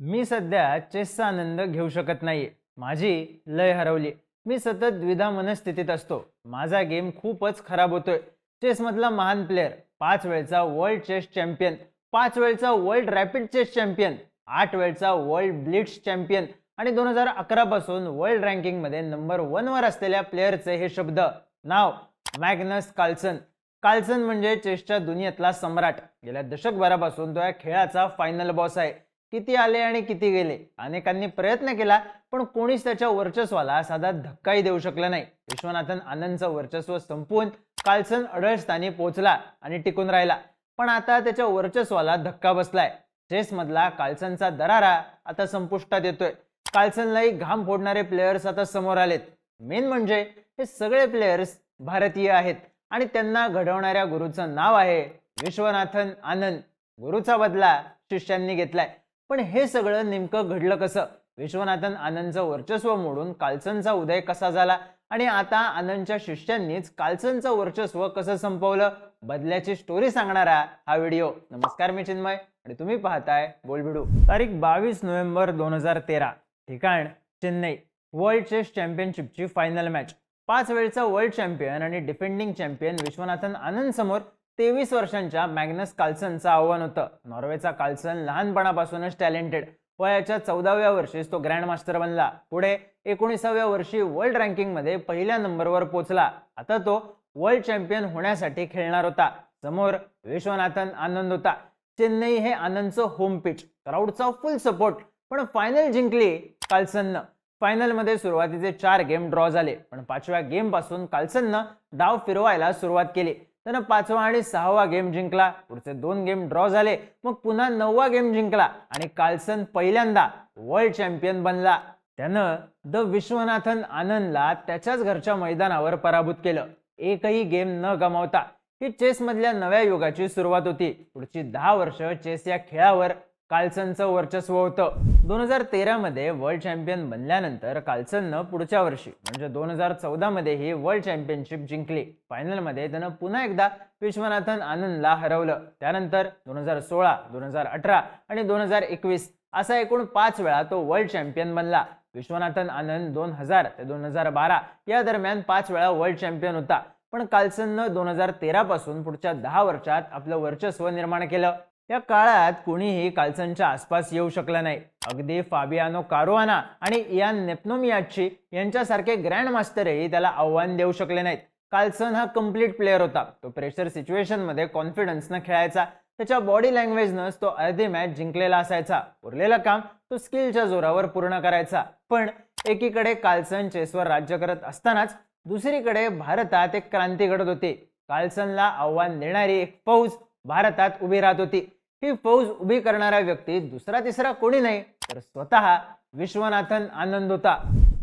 मी सध्या चेसचा आनंद घेऊ शकत नाही माझी लय हरवली. मी सतत द्विधा मनस्थितीत असतो. माझा गेम खूपच खराब होतोय. चेसमधला महान प्लेअर पाच वेळचा वर्ल्ड चेस चॅम्पियन पाच वेळचा वर्ल्ड रॅपिड चेस चॅम्पियन आठ वेळचा वर्ल्ड ब्लिट्स चॅम्पियन आणि दोन हजार अकरा पासून वर्ल्ड रँकिंगमध्ये नंबर वनवर असलेल्या प्लेअरचे हे शब्द नाव मॅग्नस कार्लसन. कार्लसन म्हणजे चेसच्या दुनियेतला सम्राट. गेल्या दशकभरापासून तो या खेळाचा फायनल बॉस आहे. किती आले आणि किती गेले? अनेकांनी प्रयत्न केला पण कोणीच त्याच्या वर्चस्वाला साधा धक्काही देऊ शकलं नाही. विश्वनाथन आनंदचं वर्चस्व संपवून काल्सन अडळ स्थानी पोहोचला आणि टिकून राहिला. पण आता त्याच्या वर्चस्वाला धक्का बसलाय. चेसमधला काल्सनचा दरारा आता संपुष्टात येतोय. काल्सनलाही घाम फोडणारे प्लेयर्स आता समोर आलेत. मेन म्हणजे हे सगळे प्लेयर्स भारतीय आहेत आणि त्यांना घडवणाऱ्या गुरुचं नाव आहे विश्वनाथन आनंद. गुरुचा बदला शिष्यांनी घेतलाय. पण हे सगळं नेमकं घडलं कसं? विश्वनाथन आनंदचं वर्चस्व मोडून कालसनचा उदय कसा झाला? आणि आता आनंदच्या शिष्यांनीच कालसनचं वर्चस्व कसं संपवलं? बदल्याची स्टोरी सांगणारा हा व्हिडिओ नमस्कार मी चिन्मय. आणि तुम्ही पाहताय बोलभिडू तारीख बावीस नोव्हेंबर दोन हजार तेरा. ठिकाण चेन्नई. वर्ल्ड चेस चॅम्पियनशिपची फायनल मॅच पाच वेळचा वर्ल्ड चॅम्पियन आणि डिफेंडिंग चॅम्पियन विश्वनाथन आनंद समोर तेवीस वर्षांच्या मॅग्नस कार्लसनचं आव्हान होतं. नॉर्वेचा कार्लसन लहानपणापासूनच टॅलेंटेड. वयाच्या चौदाव्या वर्षीच तो ग्रँड मास्टर बनला. पुढे एकोणीसाव्या वर्षी वर्ल्ड रँकिंगमध्ये पहिल्या नंबरवर पोचला. आता तो वर्ल्ड चॅम्पियन होण्यासाठी खेळणार होता. समोर विश्वनाथन आनंद होता. चेन्नई हे आनंदचं होम पिच क्राऊडचा फुल सपोर्ट पण फायनल जिंकली कार्लसननं. फायनलमध्ये सुरुवातीचे चार गेम ड्रॉ झाले. पण पाचव्या गेमपासून कार्लसननं डाव फिरवायला सुरुवात केली. त्यानं पाचवा आणि सहावा गेम जिंकला. पुढचे दोन गेम ड्रॉ झाले. मग पुन्हा नववा गेम जिंकला. आणि कालसन पहिल्यांदा वर्ल्ड चॅम्पियन बनला. त्यानं द विश्वनाथन आनंदला त्याच्याच घरच्या मैदानावर पराभूत केलं. एकही गेम न गमावता ही चेसमधल्या नव्या युगाची सुरुवात होती. पुढची दहा वर्ष चेस या खेळावर कार्लसनचं वर्चस्व होतं. दोन हजार तेरामध्ये वर्ल्ड चॅम्पियन बनल्यानंतर कार्लसननं पुढच्या वर्षी म्हणजे दोन हजार चौदामध्ये ही वर्ल्ड चॅम्पियनशिप जिंकली. फायनलमध्ये त्यानं पुन्हा एकदा विश्वनाथन आनंदला हरवलं. त्यानंतर दोन हजार सोळा दोन हजार अठरा आणि दोन हजार एकवीस असा एकूण पाच वेळा तो वर्ल्ड चॅम्पियन बनला. विश्वनाथन आनंद दोन हजार ते दोन हजार बारा या दरम्यान पाच वेळा वर्ल्ड चॅम्पियन होता. पण कार्लसननं दोन हजार तेरापासून पुढच्या दहा वर्षात आपलं वर्चस्व निर्माण केलं. या काळात कुणीही कार्लसनच्या आसपास येऊ शकलं नाही. अगदी फाबियानो कारुआना आणि इयान नेपनोमियाची यांच्यासारखे ग्रँड मास्टरही त्याला आव्हान देऊ शकले नाहीत. कार्लसन हा कंप्लीट प्लेअर होता. तो प्रेशर सिच्युएशनमध्ये कॉन्फिडन्सनं खेळायचा. त्याच्या बॉडी लँग्वेजनंच तो अर्धी मॅच जिंकलेला असायचा. उरलेलं काम तो स्किलच्या जोरावर पूर्ण करायचा. पण एकीकडे कार्लसन चेसवर राज्य करत असतानाच दुसरीकडे भारतात एक क्रांती घडत होती. कार्लसनला आव्हान देणारी एक फौज भारतात उभी राहत होती. ही फौज उभी करणारा व्यक्ती दुसरा तिसरा कोणी नाही तर स्वतः विश्वनाथन आनंद होता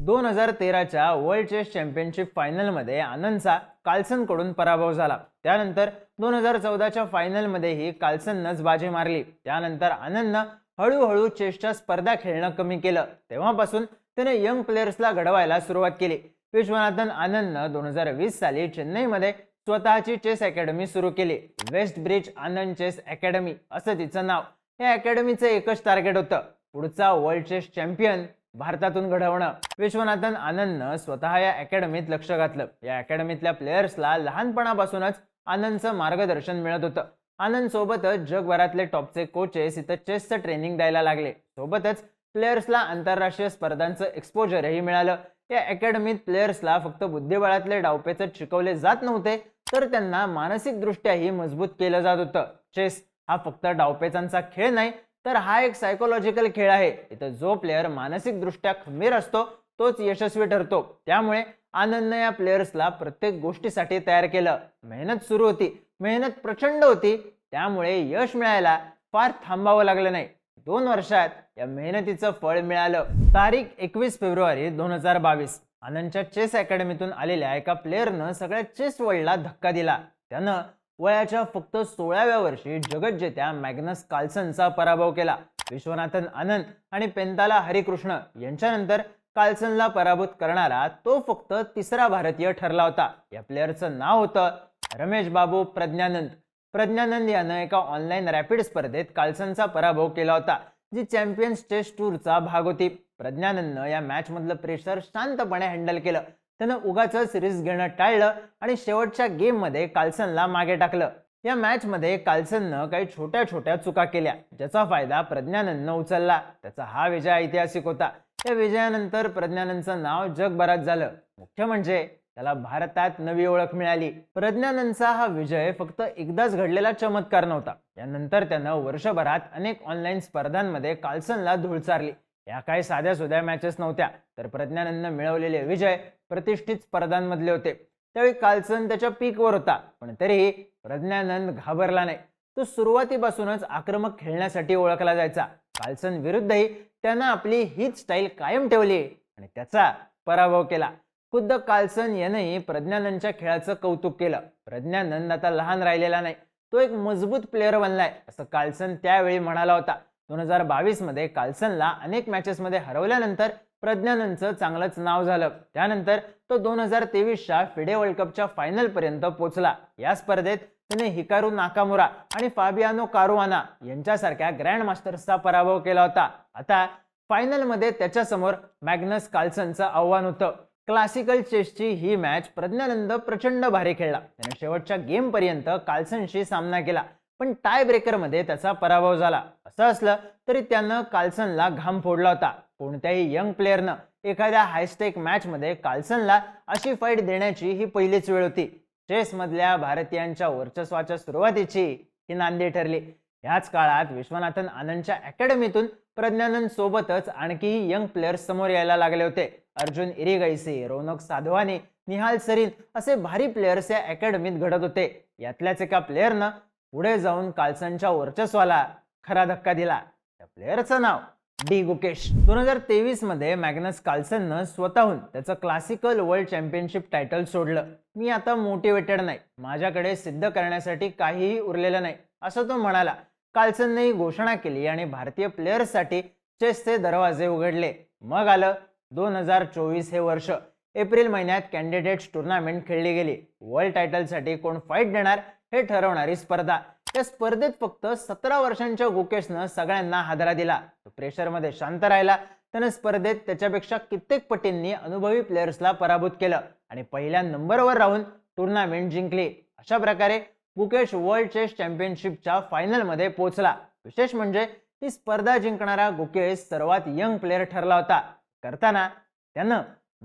दोन हजार तेराच्या वर्ल्ड चेस चॅम्पियनशिप फायनलमध्ये आनंदचा कार्लसनकडून पराभव झाला. त्यानंतर दोन हजार चौदाच्या फायनलमध्येही कार्लसननंच बाजी मारली. त्यानंतर आनंदनं हळूहळू चेसच्या स्पर्धा खेळणं कमी केलं. तेव्हापासून त्याने यंग प्लेयर्सला घडवायला सुरुवात केली. विश्वनाथन आनंदनं दोन हजार वीस साली चेन्नईमध्ये स्वतःची चेस अकॅडमी सुरू केली. West Bridge Anand chess academy असं तिचं नाव. या अकॅडमीचं एकच टार्गेट होतं पुढचा वर्ल्ड चेस चॅम्पियन भारतातून घडवणं. विश्वनाथन आनंदनं स्वतः या अकॅडमीत लक्ष घातलं. या अकॅडमीतल्या प्लेयर्सला लहानपणापासूनच आनंदचं मार्गदर्शन मिळत होतं. आनंद सोबतच जगभरातले टॉपचे कोचेस इथं चेसचं ट्रेनिंग द्यायला लागले. सोबतच प्लेयर्सला आंतरराष्ट्रीय स्पर्धांचं एक्सपोजरही मिळालं. या अकॅडमीत प्लेयर्सला फक्त बुद्धिबळातले डावपेचच शिकवले जात नव्हते तर त्यांना मानसिकदृष्ट्याही मजबूत केलं जात होतं. चेस हा फक्त डावपेचांचा खेळ नाही तर हा एक सायकोलॉजिकल खेळ आहे. इथं जो प्लेअर मानसिकदृष्ट्या खंबीर असतो तोच यशस्वी ठरतो. त्यामुळे आनंदनं या प्लेयर्सला प्रत्येक गोष्टीसाठी तयार केलं. मेहनत सुरू होती मेहनत प्रचंड होती त्यामुळे यश मिळायला फार थांबावं लागलं नाही. दोन वर्षात या मेहनतीचं फळ मिळालं. तारीख एकवीस फेब्रुवारी दोन हजार बावीस. आनंदच्या चेस अकॅडमीतून आलेल्या एका प्लेअरनं सगळ्या चेस वर्ल्डला धक्का दिला. त्यानं वयाच्या फक्त सोळाव्या वर्षी जगज्जेत्या मॅग्नस काल्सनचा पराभव केला. विश्वनाथन आनंद आणि पेंताला हरिकृष्ण यांच्यानंतर काल्सनला पराभूत करणारा तो फक्त तिसरा भारतीय ठरला होता. या प्लेअरचं नाव होतं रमेश बाबू प्रज्ञानंद. प्रज्ञानंद यानं एका ऑनलाईन रॅपिड स्पर्धेत काल्सनचा पराभव केला होता. जी चॅम्पियन्स टेस्ट टूरचा भाग होती. प्रज्ञानंदनं या मॅच मधलं प्रेशर शांतपणे हँडल केलं. त्यानं उगाच रिस्क घेणं टाळलं आणि शेवटच्या गेममध्ये मागे टाकलं. या मॅच मध्ये काही छोट्या छोट्या चुका केल्या ज्याचा फायदा प्रज्ञानंदनं उचलला. त्याचा हा विजय ऐतिहासिक होता. त्या विजयानंतर प्रज्ञानंदचं नाव जगभरात झालं. मुख्य म्हणजे त्याला भारतात नवी ओळख मिळाली. प्रज्ञानंदचा हा विजय फक्त एकदाच घडलेला चमत्कार नव्हता. यानंतर त्यानं वर्षभरात अनेक ऑनलाईन स्पर्धांमध्ये कार्लसनला धुळचारली या काही साध्या सुध्या मॅचेस नव्हत्या तर प्रज्ञानंदनं मिळवलेले विजय प्रतिष्ठित स्पर्धांमधले होते. त्यावेळी कार्लसन त्याच्या पीकवर होता पण तरीही प्रज्ञानंद घाबरला नाही. तो सुरुवातीपासूनच आक्रमक खेळण्यासाठी ओळखला जायचा. कार्लसन विरुद्धही त्यानं आपली हीच स्टाईल कायम ठेवली आणि त्याचा पराभव केला. खुद्द कार्लसन यानंही प्रज्ञानंदच्या खेळाचं कौतुक केलं. प्रज्ञानंद आता लहान राहिलेला नाही. तो एक मजबूत प्लेअर बनलाय असं कार्लसन त्यावेळी म्हणाला होता. दोन हजार बावीसमध्ये कार्लसनला अनेक मॅचेसमध्ये हरवल्यानंतर प्रज्ञानंदचं चांगलंच नाव झालं. त्यानंतर तो दोन हजार तेवीसच्या फिडे वर्ल्ड कपच्या फायनलपर्यंत पोहोचला या स्पर्धेत त्याने हिकारू नाकामुरा आणि फाबियानो कारुआना यांच्यासारख्या ग्रँड मास्टर्सचा पराभव केला होता. आता फायनलमध्ये त्याच्यासमोर मॅग्नस कार्लसनचं आव्हान होतं. क्लासिकल चेसची ही मॅच प्रज्ञानंद प्रचंड भारी खेळला. त्याने शेवटच्या गेमपर्यंत कार्लसनशी सामना केला पण टाय ब्रेकरमध्ये त्याचा पराभव झाला. असं असलं तरी त्यानं कार्लसनला घाम फोडला होता. कोणत्याही यंग प्लेअरनं एखाद्या हायस्टेक मॅचमध्ये कार्लसनला अशी फाईट देण्याची ही पहिलीच वेळ होती. चेसमधल्या भारतीयांच्या वर्चस्वाच्या सुरुवातीची ही नांदी ठरली. ह्याच काळात विश्वनाथन आनंदच्या अकॅडमीतून प्रज्ञानंद सोबतच आणखीही यंग प्लेयर्स समोर यायला लागले होते. अर्जुन इरिगाईसी रौनक साधवानी निहाल सरीन असे भारी प्लेयर्स या अकॅडमीत घडत होते. यातल्याच एका प्लेअरनं पुढे जाऊन कार्लसनच्या वर्चस्वाला खरा धक्का दिला. त्या प्लेअरचं नाव डी गुकेश. दोन हजार तेवीसमध्ये मॅग्नस कार्लसननं स्वतःहून त्याचं क्लासिकल वर्ल्ड चॅम्पियनशिप टायटल सोडलं. मी आता मोटिवेटेड नाही. माझ्याकडे सिद्ध करण्यासाठी काहीही उरलेलं नाही. असं तो म्हणाला. कार्लसनने ही घोषणा केली आणि भारतीय प्लेयर्ससाठी चेसचे दरवाजे उघडले. मग आलं दोन हजार चोवीस हे वर्ष एप्रिल महिन्यात कॅन्डिडेट्स टुर्नामेंट खेळली गेली. वर्ल्ड टायटलसाठी कोण फाईट देणार हे ठरवणारी स्पर्धा. या स्पर्धेत फक्त सतरा वर्षांच्या गुकेशनं सगळ्यांना हादरा दिला. तो प्रेशरमध्ये शांत राहिला. त्यानं स्पर्धेत त्याच्यापेक्षा कित्येक पटींनी अनुभवी प्लेयर्सला पराभूत केलं आणि पहिल्या नंबरवर राहून टुर्नामेंट जिंकली. अशा प्रकारे गुकेश वर्ल्ड चेस चॅम्पियनशिपच्या फायनलमध्ये पोहोचला. विशेष म्हणजे ही स्पर्धा जिंकणारा गुकेश सर्वात यंग प्लेअर ठरला होता. करताना त्यानं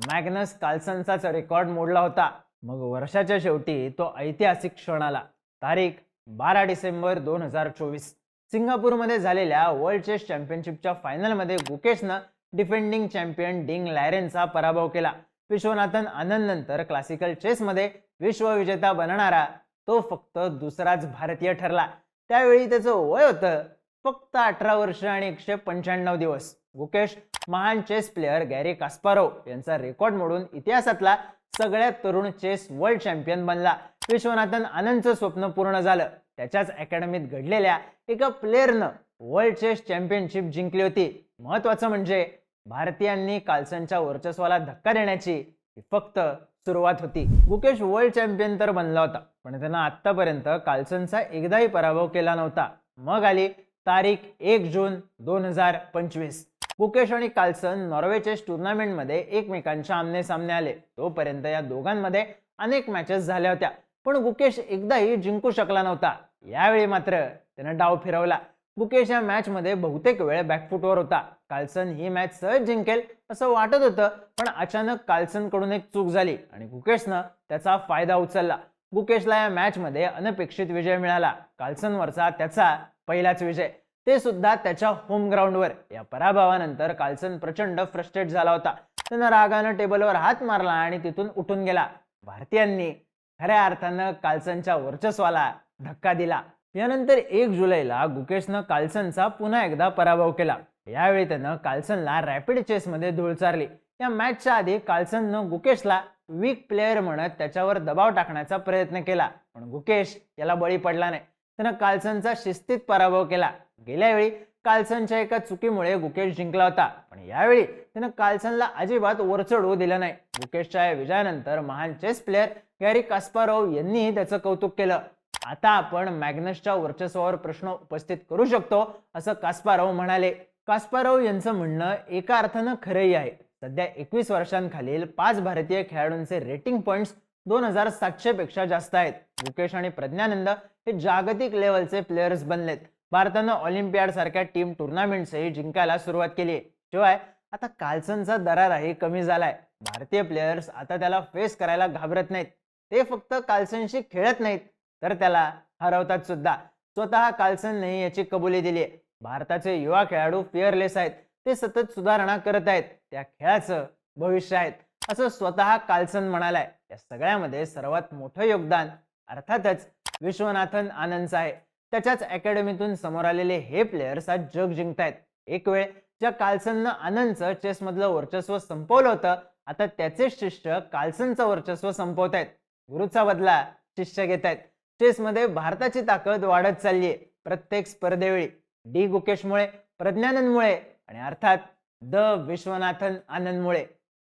मॅग्नस कार्लसनचाच रेकॉर्ड मोडला होता. मग वर्षाच्या शेवटी तो ऐतिहासिक क्षण आला तारीख बारा डिसेंबर दोन हजार चोवीस सिंगापूरमध्ये झालेल्या वर्ल्ड चेस चॅम्पियनशिपच्या फायनलमध्ये गुकेशनं डिफेंडिंग चॅम्पियन डिंग लॅरेनचा पराभव केला. विश्वनाथन आनंद नंतर क्लासिकल चेसमध्ये विश्वविजेता बनणारा तो फक्त दुसराच भारतीय ठरला. त्यावेळी त्याचं वय होतं फक्त अठरा वर्ष आणि एकशे पंच्याण्णव दिवस. गुकेश महान चेस प्लेअर गॅरी कास्पारो यांचा रेकॉर्ड मोडून इतिहासातला सगळ्यात तरुण चेस वर्ल्ड चॅम्पियन बनला. विश्वनाथन आनंदचं स्वप्न पूर्ण झालं. त्याच्याच अकॅडमीत घडलेल्या एका प्लेअरनं वर्ल्ड चेस चॅम्पियनशिप जिंकली होती. महत्वाचं म्हणजे भारतीयांनी कार्लसनच्या वर्चस्वाला धक्का देण्याची ही फक्त सुरुवात होती. गुकेश वर्ल्ड चॅम्पियन तर बनला होता पण त्यांना आतापर्यंत कार्लसनचा एकदाही पराभव केला नव्हता. मग आली तारीख एक जून दोन हजार पंचवीस. गुकेश आणि कार्लसन नॉर्वेचेस टुर्नामेंटमध्ये एकमेकांच्या आमने सामने आले. तोपर्यंत या दोघांमध्ये अनेक मॅचेस झाल्या होत्या. पण गुकेश एकदाही जिंकू शकला नव्हता. यावेळी मात्र त्यानं डाव फिरवला. गुकेश या मॅचमध्ये बहुतेक वेळ बॅकफुटवर होता. कार्लसन ही मॅच सहज जिंकेल असं वाटत होतं पण अचानक कार्लसनकडून एक चूक झाली आणि गुकेशनं त्याचा फायदा उचलला. गुकेशला या मॅचमध्ये अनपेक्षित विजय मिळाला. कार्लसनवरचा त्याचा पहिलाच विजय. ते सुद्धा त्याच्या होम ग्राउंडवर या पराभवानंतर कार्लसन प्रचंड फ्रस्ट्रेट झाला होता. त्यानं रागानं टेबलवर हात मारला आणि तिथून उठून गेला. भारतीयांनी खऱ्या अर्थानं कार्लसनच्या वर्चस्वाला धक्का दिला. यानंतर एक जुलैला गुकेशनं कार्लसनचा पुन्हा एकदा पराभव केला. यावेळी त्यानं कार्लसनला रॅपिड चेसमध्ये धुळचारली या मॅचच्या आधी कार्लसननं गुकेशला वीक प्लेअर म्हणत त्याच्यावर दबाव टाकण्याचा प्रयत्न केला. पण गुकेश याला बळी पडला नाही. त्यानं कार्लसनचा शिस्तीत पराभव केला. गेल्या वेळी कार्लसनच्या एका चुकीमुळे गुकेश जिंकला होता. पण यावेळी त्यानं कार्लसनला अजिबात वरचढ होऊ दिलं नाही. गुकेशच्या या विजयानंतर महान चेस प्लेअर गॅरी कास्पारोव यांनीही त्याचं कौतुक केलं. आता आपण मॅग्नसच्या वर्चस्वावर प्रश्न उपस्थित करू शकतो असं कास्पारोव म्हणाले. कास्पारोव यांचं म्हणणं एका अर्थानं खरंही आहे. सध्या एकवीस वर्षांखालील पाच भारतीय खेळाडूंचे रेटिंग पॉईंट्स दोन हजार सातशे पेक्षा जास्त आहेत. मुकेश आणि प्रज्ञानंद हे जागतिक लेवलचे प्लेयर्स बनलेत. भारतानं ऑलिम्पियाड सारख्या टीम टुर्नामेंट्सही जिंकायला सुरुवात केली शिवाय आता कार्लसनचा दराराही कमी झालाय. भारतीय प्लेयर्स आता त्याला फेस करायला घाबरत नाहीत. ते फक्त कार्लसनशी खेळत नाहीत तर त्याला हरवतात सुद्धा. स्वतः कार्लसनने याची कबुली दिली आहे. भारताचे युवा खेळाडू फिअरलेस आहेत. ते सतत सुधारणा करत आहेत. त्या खेळाचं भविष्य आहेत असं स्वतः कार्लसन म्हणालाय. या सगळ्यामध्ये सर्वात मोठं योगदान अर्थातच विश्वनाथन आनंदचं आहे. त्याच्याच अकॅडमीतून समोर आलेले हे प्लेयर्स आज जग जिंकतायत. एक वेळ ज्या कार्लसननं आनंदचं चेसमधलं वर्चस्व संपवलं होतं आता त्याचे शिष्य कार्लसनचं वर्चस्व संपवत आहेत गुरुचा बदला शिष्य घेत आहेत चेसमध्ये भारताची ताकद वाढत चालली आहे प्रत्येक स्पर्धेवेळी. डी गुकेशमुळे प्रज्ञानंदमुळे आणि अर्थात द विश्वनाथन आनंदमुळे.